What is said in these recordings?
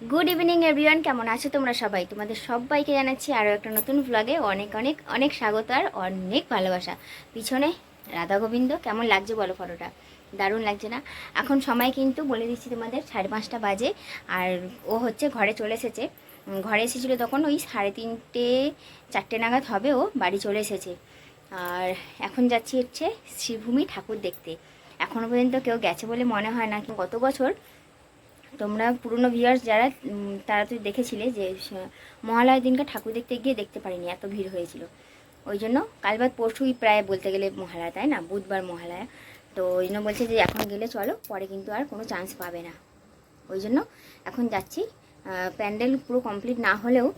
Good evening everyone কেমন আছো তোমরা সবাই? তোমাদের সবাইকে জানাচ্ছি আরও একটা নতুন ব্লগে অনেক অনেক অনেক স্বাগত আর অনেক ভালোবাসা। পিছনে রাধা গোবিন্দ, কেমন লাগছে বলো ফটোটা দারুণ লাগছে না? এখন সময় কিন্তু বলে দিচ্ছি তোমাদের, সাড়ে পাঁচটা বাজে, আর ও হচ্ছে ঘরে চলে এসেছে। ঘরে এসেছিল তখন ওই সাড়ে তিনটে, চারটে নাগাদ হবে ও, বাড়ি চলে এসেছে। আর এখন যাচ্ছি হচ্ছে শ্রীভূমি ঠাকুর দেখতে। এখনও পর্যন্ত কেউ গেছে বলে মনে হয় না গত বছর তোমরা পুরনো ভিউয়ার্স যারা তারা তো দেখেছিলে যে মহালয়ার দিনকে ঠাকুর দেখতে গিয়ে দেখতে পারিনি, এত ভিড় হয়েছিল। ওই জন্য কাল বাদ পরশুই প্রায় বলতে গেলে মহালয়া, তাই না? বুধবার মহালয়া। তো ওই জন্য বলছে যে, এখন গেলে চলো, পরে কিন্তু আর কোনো চান্স পাবে না। ওই জন্য এখন যাচ্ছি। প্যান্ডেল পুরো কমপ্লিট না হলেও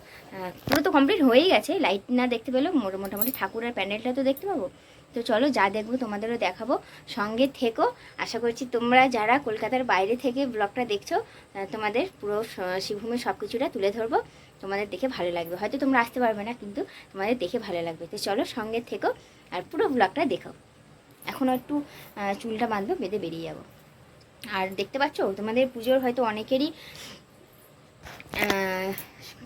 পুরো তো কমপ্লিট হয়েই গেছে। লাইট না দেখতে পেলেও মোট- মোটামুটি ঠাকুরের প্যান্ডেলটা তো দেখতে পাবো। তো চলো যা দেখব তোমাদেরও দেখাবো। সঙ্গে থেকো। আশা করছি তোমরা যারা কলকাতার বাইরে থেকে ব্লগটা দেখছ তোমাদের পুরো শিবভূমির সব কিছুটা তুলে ধরবো। তোমাদের দেখে ভালো লাগবে। হয়তো তোমরা আসতে পারবে না, কিন্তু তোমাদের দেখে ভালো লাগবে। তো চলো সঙ্গে থেকো আর পুরো ব্লগটা দেখো। এখনও একটু চুলটা বাঁধবো, বেঁধে বেরিয়ে যাব। আর দেখতে পাচ্ছ, তোমাদের পুজোর হয়তো অনেকেরই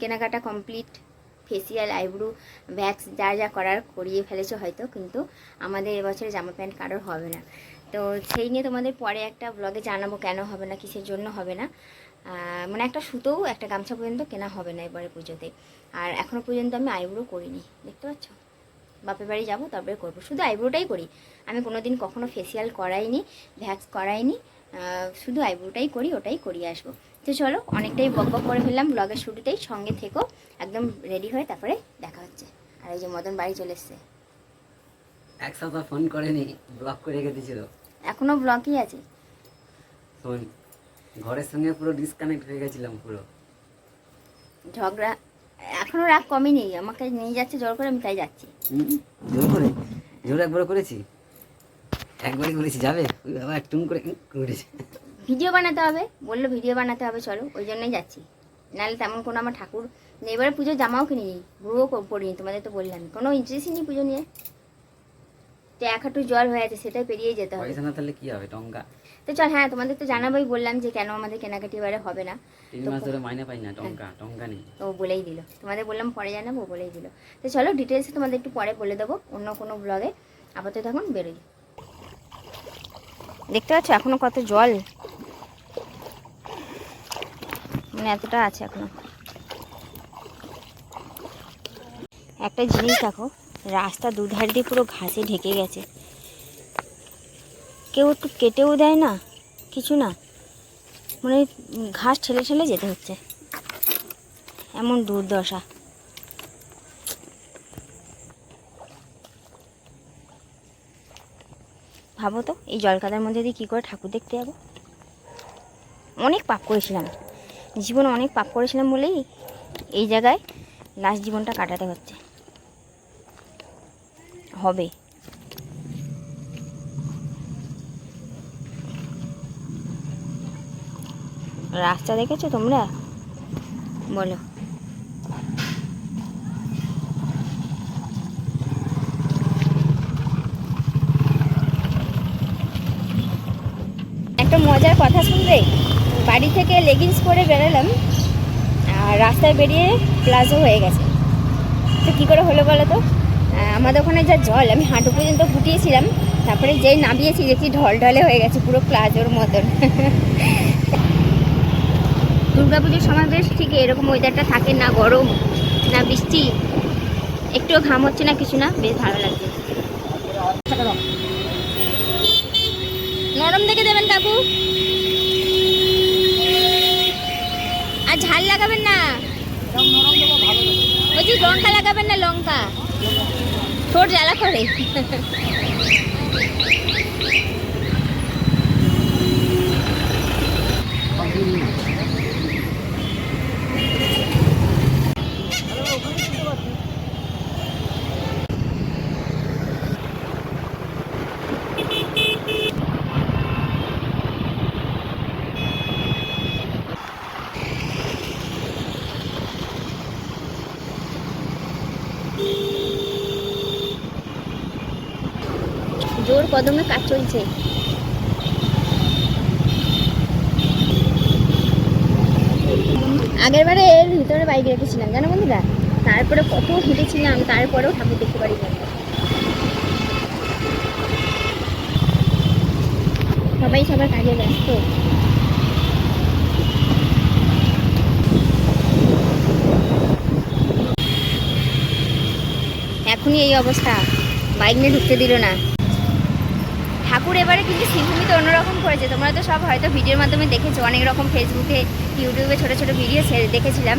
কেনাকাটা কমপ্লিট ফেসিয়াল আইব্রু ভ্যাক্স যা যা করার করিয়ে ফেলেছো হয়তো, কিন্তু আমাদের এবছরে জামা প্যান্ট কারোর হবে না। তো সেই নিয়ে তোমাদের পরে একটা ব্লগে জানাব কেন হবে না, কিসের জন্য হবে না। মানে একটা সুতোও, একটা গামছা পর্যন্ত কেনা হবে না এবারে পুজোতে। আর এখনও পর্যন্ত আমি আইব্রো করিনি, দেখতে পাচ্ছ? বাপের বাড়ি যাব, তারপরে করব। শুধু আইব্রোটাই করি। আমি কোনো দিন কখনো ফেসিয়াল করাইনি ভ্যাক্স করাইনি শুধু আইব্রোটাই করি, ওটাই করিয়ে আসব। তো চলো অনেকটাই বক বক করে ফেললাম ব্লগের শুরুতেই সঙ্গে থেকো একদম রেডি হয়ে তারপরে দেখা হচ্ছে। আর এই যে মদন বাড়ি চলে এসছে। এক সপ্তাহ ফোন করেনি ব্লক করে রেখে দিয়েছিল এখনও ব্লকই আছে। ফোন ঘরের সঙ্গে পুরো ডিসকানেক্ট হয়ে গেছিলাম পুরো। ঝগড়া এখনও রাগ কমেনি আমাকে নিয়ে যাচ্ছে জোর করে আমি তাই যাচ্ছি। জোর করে? জোর একবার করেছি? একবারই করেছি যাবে? ওই টুম করে করেছে। ভিডিও বানাতে হবে। বলল ভিডিও বানাতে হবে চলো ওই জন্যই যাচ্ছি। নাহলে তেমন কোনো আমার ঠাকুর এবারে পুজোর জামাও কিনে নিই ভুয়ো পড়িনি তোমাদের তো বললাম। কোনো ইন্টারেস্টই নেই পুজো নিয়ে। তো এক হাঁটু জল হয়ে আছে সেটাই পেরিয়েই যেতে হবে। না তাহলে কি হবে টঙ্কা তো চল হ্যাঁ তোমাদের তো জানাবোই বললাম যে কেন আমাদের কেনাকাটি এবারে হবে না। তিন মাস ধরে মাইনে পাই না টঙ্কা টঙ্কা নেই। ও বলেই দিল। তোমাদের বললাম পরে জানাব ও বলেই দিল। তো চলো ডিটেলসে তোমাদের একটু পরে বলে দেবো অন্য কোনো ব্লগে আপাতত এখন বেরোই। দেখতে পাচ্ছ এখনও কত জল। মানে এতটা আছে এখনও। একটা জিনিস দেখো, রাস্তা দুধার দিয়ে পুরো ঘাসে ঢেকে গেছে। কেউ একটু কেটেও দেয় না, কিছু না। মানে ঘাস ঠেলে ঠেলে যেতে হচ্ছে। এমন দুর্দশা। ভাবো তো, এই জলকাদার মধ্যে দিয়ে কী করে ঠাকুর দেখতে যাব? অনেক পাপ করেছিলাম। জীবনে অনেক পাপ করেছিলাম বলেই এই জায়গায় লাস্ট জীবনটা কাটাতে হচ্ছে। হবে। রাস্তা দেখেছ তোমরা? বলো। একটা মজার কথা শুনবে? বাড়ি থেকে লেগিংস পরে বেরোলাম, আর রাস্তায় বেরিয়ে প্লাজো হয়ে গেছে। তো কী করে হলো বলো তো? আমাদের ওখানে যা জল, আমি হাঁটু পর্যন্ত ফুটিয়েছিলাম তারপরে যেই নামিয়েছি, দেখছি ঢল ঢলে হয়ে গেছে পুরো প্লাজোর মতন। দুর্গাপুজোর সময় বেশ ঠিক এরকম ওয়েদারটা থাকে না গরম, না বৃষ্টি, একটুও ঘাম হচ্ছে না, কিছু না, বেশ ভালো লাগছে। নরম দেখে দেবেন কাকু আর ঝাল লাগাবেন না বলছি লাগাবেন না লঙ্কা? ঠোঁট জ্বালা করে। জোর কদমে কাজ চলছে। আগের বারে এর ভিতরে বাইক রেখেছিলাম, জানো বন্ধুরা? তারপরে কত হেঁটেছিলাম, তারপরেও ঠাকুর দেখতে পারি সবাই সবার কাজে ব্যস্ত। এখনই এই অবস্থা। বাইক নিয়ে ঢুকতে দিল না। ঠাকুর এবারে কিন্তু সিংহমিত অন্যরকম করেছে। তোমরা তো সব হয়তো ভিডিওর মাধ্যমে দেখেছ, অনেক রকম ফেসবুকে, ইউটিউবে ছোটো ছোটো ভিডিও দেখেছিলাম।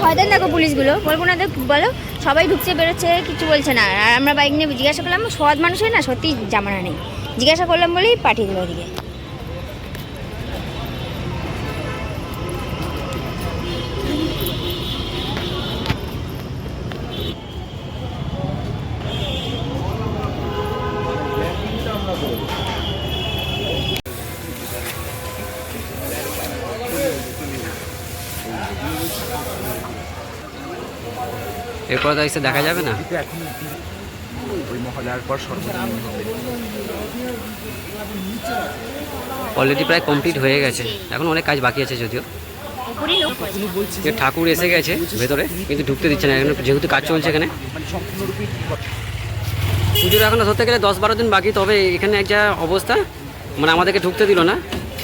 শয়তান দেখো পুলিশগুলো, বলব না বলো, সবাই ঢুকছে, বেরোচ্ছে, কিছু বলছে না। আর আমরা বাইক নিয়ে জিজ্ঞাসা করলাম, সৎ মানুষের না সত্যি জামানা নেই। জিজ্ঞাসা করলাম বলেই পাঠিয়ে দিল ওদিকে। এরপর তো এসে দেখা যাবে না? ওই মহালয়ার পর সর্বজনীন হবে। অলরেডি প্রায় কমপ্লিট হয়ে গেছে। এখন অনেক কাজ বাকি আছে যদিও। ঠাকুর এসে গেছে ভেতরে কিন্তু ঢুকতে দিচ্ছে না। এখন যেহেতু কাজ চলছে এখানে। মানে পুজোর এখনও ধরতে গেলে দশ বারো দিন বাকি তবে এখানে এক যা অবস্থা মানে আমাদেরকে ঢুকতে দিল না।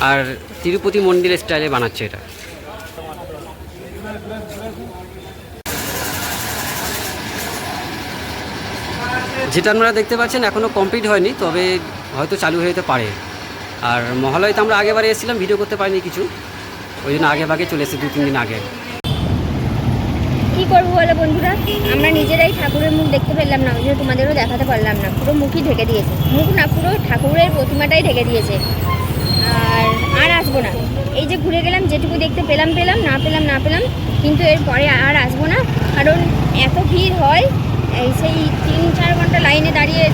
আর তিরুপতি মন্দিরের স্টাইলে বানাচ্ছে এটা। যেটা আপনারা দেখতে পাচ্ছেন এখনও কমপ্লিট হয়নি, তবে হয়তো চালু হয়ে যেতে পারে। আর মহালয়তে আমরা আগেবারে এসেছিলাম ভিডিও করতে পারিনি কিছু। ওই জন্য আগে ভাগে চলে এসেছি দু তিন দিন আগে। কি করব বলো বন্ধুরা? আমরা নিজেরাই ঠাকুরের মুখ দেখতে পেলাম না, ওই জন্য তোমাদেরও দেখাতে পারলাম না। পুরো মুখই ঢেকে দিয়েছে। মুখ না, পুরো ঠাকুরের প্রতিমাটাই ঢেকে দিয়েছে। আর আর আসব না। এই যে ঘুরে গেলাম, যেটুকু দেখতে পেলাম পেলাম, না পেলাম না পেলাম, কিন্তু এরপরে আর আসব না। কারণ এত ভিড় হয়, এই সেই চার ঘণ্টা লাইনে দাঁড়িয়ে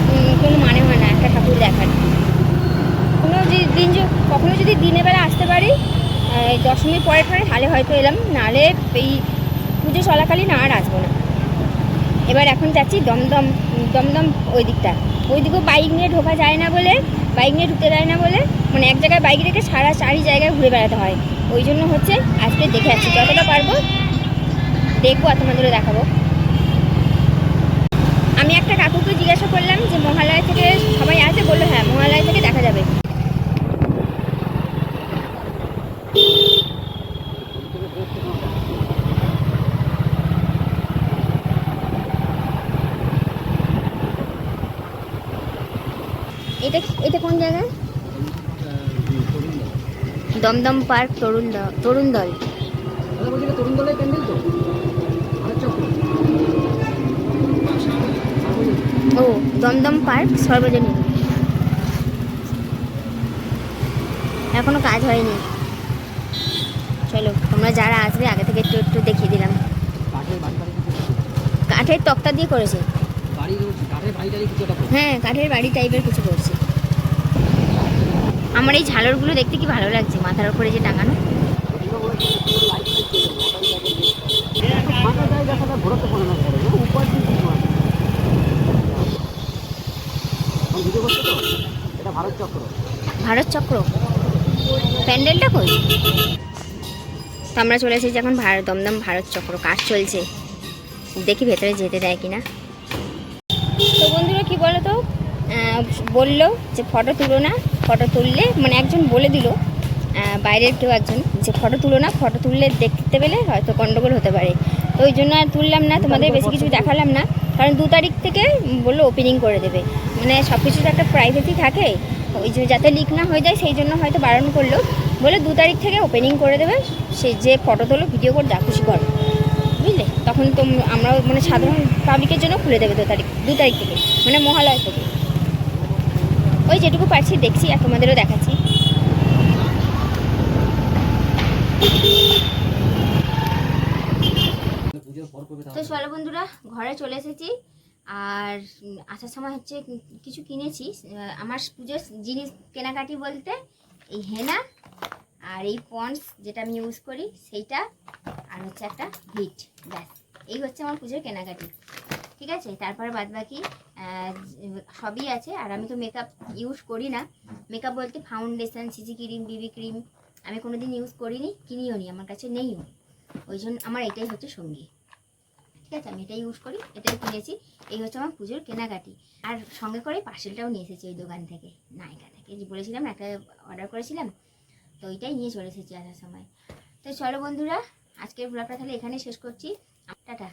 কোনো মানে হয় না একটা ঠাকুর দেখার। কোনো দিন কখনো যদি দিনের বেলা আসতে পারি দশমীর পরে পরে তাহলে হয়তো এলাম নাহলে এই পুজো চলাকালীন আর আসব না। এবার এখন যাচ্ছি দমদম দমদম ওই দিকটা। ওই দিকেও বাইক নিয়ে ঢোকা যায় না বলে, বাইক নিয়ে ঢুকতে দেয় না বলে মানে এক জায়গায় বাইক রেখে সারা চারি জায়গায় ঘুরে বেড়াতে হয়। ওই জন্য হচ্ছে আজকে দেখে আসছি। যতটা পারব, দেখব আর তোমাদেরও দেখাবো। একটা কাকুকে জিজ্ঞাসা করলাম যে মহালয়া থেকে সবাই আছে, বলল হ্যাঁ মহালয়া থেকে দেখা যাবে। এটা এটা কোন জায়গা? দমদম পার্ক, তরুণ দল তরুণ দল। তরুণ দলের প্যান্ডেল দমদম পার্ক সর্বজনীন। এখনও কাজ হয়নি। চলো তোমরা যারা আসবে আগে থেকে একটু একটু দেখিয়ে দিলাম। কাঠের তক্তা দিয়ে করেছে। হ্যাঁ কাঠের বাড়ি টাইপের কিছু করছে। আমার এই ঝালরগুলো দেখতে কি ভালো লাগছে মাথার উপরে যে টাঙানো? ঘোরাতে পারে না ঘরে, না? উপর দিয়ে কিছু আছে। আমি ভিডিও করছি তো? এটা ভারত চক্র। ভারত চক্র? প্যান্ডেলটা কই? তো আমরা চলে এসেছি এখন ভারত দমদম ভারত চক্র কাজ চলছে। দেখি ভেতরে যেতে দেয় কিনা। তো বন্ধুরা কি বলো তো? বলল যে ফটো তুলো না ফটো তুললে মানে একজন বলে দিল বাইরের কেউ একজন যে ফটো তুলো না ফটো তুললে দেখতে পেলে হয়তো গন্ডগোল হতে পারে। তো ওই জন্য আর তুললাম না তোমাদের বেশি কিছু দেখালাম না কারণ দু তারিখ থেকে বলল ওপেনিং করে দেবে। মানে সব কিছু তো একটা প্রাইভেসি থাকে, ওই যে যাতে লিক না হয়ে যায় সেই জন্য হয়তো বারণ করল। বলে দু তারিখ থেকে ওপেনিং করে দেবে, সে যে ফটো তোলো ভিডিও করে, যা খুশি করো। বুঝলে? তখন তো আমরা মানে সাধারণ পাবলিকের জন্য খুলে দেবে দু তারিখ দু তারিখ থেকে মানে মহালয় থেকে। ওই যেটুকু পারছি দেখছি আর তোমাদেরও দেখাচ্ছি। তো চলো বন্ধুরা, ঘরে চলে এসেছি। আর আসার সময় হচ্ছে কিছু কিনেছি। আমার পুজোর জিনিস কেনাকাটি বলতে এই হেনা আর এই পন্স যেটা আমি ইউজ করি, সেইটা আর হচ্ছে একটা হিট ব্যাস। এই হচ্ছে আমার পুজোর কেনাকাটি। ঠিক আছে? তারপরে বাদ বাকি সবই আছে। আর আমি তো মেকআপ ইউজ করি না। মেকআপ বলতে foundation CC cream BB cream আমি কোনো কোনোদিন ইউজ করিনি, কিনিও নি, আমার কাছে নেইও। ওই জন্য আমার এটাই হচ্ছে সঙ্গী। ঠিক আছে, আমি এটাই ইউজ করি, এটাই কিনেছি। এই হচ্ছে আমার পুজোর কেনাকাটি। আর সঙ্গে করে পার্সেলটাও নিয়ে এসেছি ওই দোকান থেকে, নায়িকা থেকে। যে বলেছিলাম একটা অর্ডার করেছিলাম, তো ওইটাই নিয়ে চলে এসেছি আসার সময়। তো চলো বন্ধুরা, আজকের ব্লগটা তাহলে এখানে শেষ করছি। টাটা।